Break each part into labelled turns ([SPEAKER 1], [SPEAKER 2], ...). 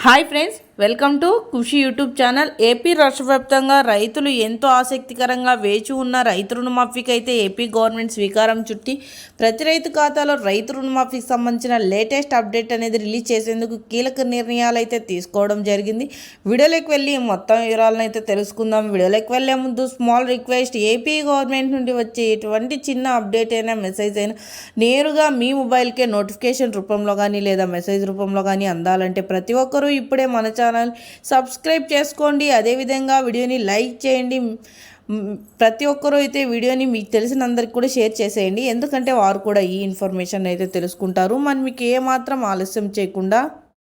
[SPEAKER 1] Hi friends welcome to Krishi YouTube channel. A P రాష్ట్ర వ్యాప్తంగా రైతులు ఎంతో ఆసక్తికరంగా వేచి ఉన్న రైతు రుణమాఫీకి అయితే ఏపీ గవర్నమెంట్ స్వీకారం చుట్టి ప్రతి రైతు ఖాతాలో రైతు రుణమాఫీకి సంబంధించిన లేటెస్ట్ అప్డేట్ అనేది రిలీజ్ చేసేందుకు కీలక నిర్ణయాలు అయితే తీసుకోవడం జరిగింది. వీడియోలోకి వెళ్ళి మొత్తం వివరాలను అయితే తెలుసుకుందాం. వీడియోలోకి వెళ్ళే ముందు స్మాల్ రిక్వెస్ట్ ఏపీ గవర్నమెంట్ నుండి వచ్చే ఎటువంటి చిన్న అప్డేట్ అయినా మెసేజ్ అయినా నేరుగా మీ మొబైల్కే నోటిఫికేషన్ రూపంలో కానీ లేదా మెసేజ్ రూపంలో కానీ అందాలంటే ప్రతి ఒక్కరూ ఇప్పుడే మన ఛానల్ సబ్స్క్రైబ్ చేసుకోండి. అదేవిధంగా వీడియోని లైక్ చేయండి. ప్రతి ఒక్కరూ అయితే వీడియోని మీకు తెలిసిన అందరికి కూడా షేర్ చేసేయండి. ఎందుకంటే వారు కూడా ఈ ఇన్ఫర్మేషన్ అయితే తెలుసుకుంటారు. మరి మీకు ఏమాత్రం ఆలస్యం చేయకుండా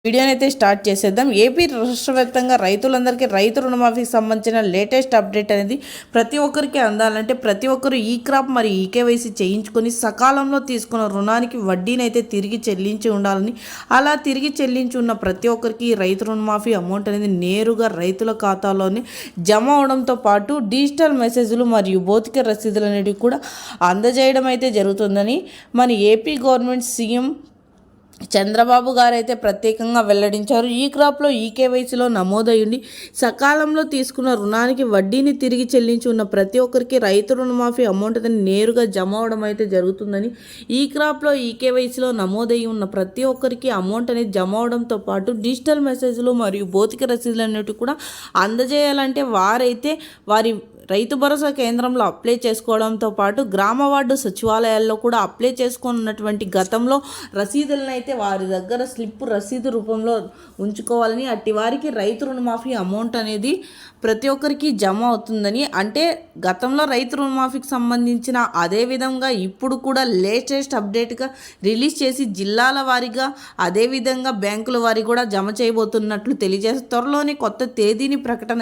[SPEAKER 1] వీడియోని అయితే స్టార్ట్ చేసేద్దాం. ఏపీ రాష్ట్ర వ్యాప్తంగా రైతులందరికీ రైతు రుణమాఫీకి సంబంధించిన లేటెస్ట్ అప్డేట్ అనేది ప్రతి ఒక్కరికి అందాలంటే ప్రతి ఒక్కరు ఈ క్రాప్ మరి ఈకేవైసీ చేయించుకొని సకాలంలో తీసుకున్న రుణానికి వడ్డీని అయితే తిరిగి చెల్లించి ఉండాలని అలా తిరిగి చెల్లించి ఉన్న ప్రతి ఒక్కరికి రైతు రుణమాఫీ అమౌంట్ అనేది నేరుగా రైతుల ఖాతాలోనే జమ అవడంతో పాటు డిజిటల్ మెసేజ్లు మరియు భౌతిక రసీదులు అనేవి కూడా అందజేయడం అయితే జరుగుతుందని మన ఏపీ గవర్నమెంట్ సీఎం చంద్రబాబు గారైతే ప్రత్యేకంగా వెల్లడించారు. ఈ క్రాప్లో ఈ కేవైసీలో నమోదయ్యండి సకాలంలో తీసుకున్న రుణానికి వడ్డీని తిరిగి చెల్లించి ఉన్న ప్రతి ఒక్కరికి రైతు రుణమాఫీ అమౌంట్ అనేది నేరుగా జమ అవడం అయితే జరుగుతుందని ఈ క్రాప్లో ఈ కేవైసీలో నమోదయ్యి ఉన్న ప్రతి ఒక్కరికి అమౌంట్ అనేది జమ అవడంతో పాటు డిజిటల్ మెసేజ్లు మరియు భౌతిక రసీదులు అనేవి కూడా అందజేయాలంటే వారైతే వారి రైతు భరోసా కేంద్రంలో అప్లై చేసుకోవడంతో పాటు గ్రామ వార్డు సచివాలయాల్లో కూడా అప్లై చేసుకున్నటువంటి గతంలో రసీదులను అయితే వారి దగ్గర స్లిప్ రసీదు రూపంలో ఉంచుకోవాలని అట్టి వారికి రైతు రుణమాఫీ అమౌంట్ అనేది ప్రతి ఒక్కరికి జమ అవుతుందని అంటే గతంలో రైతు రుణమాఫీకి సంబంధించిన అదే విధంగా ఇప్పుడు కూడా లేటెస్ట్ అప్డేట్గా రిలీజ్ చేసి జిల్లాల వారీగా అదేవిధంగా బ్యాంకుల వారి కూడా జమ చేయబోతున్నట్లు తెలియజేసి త్వరలోనే కొత్త తేదీని ప్రకటన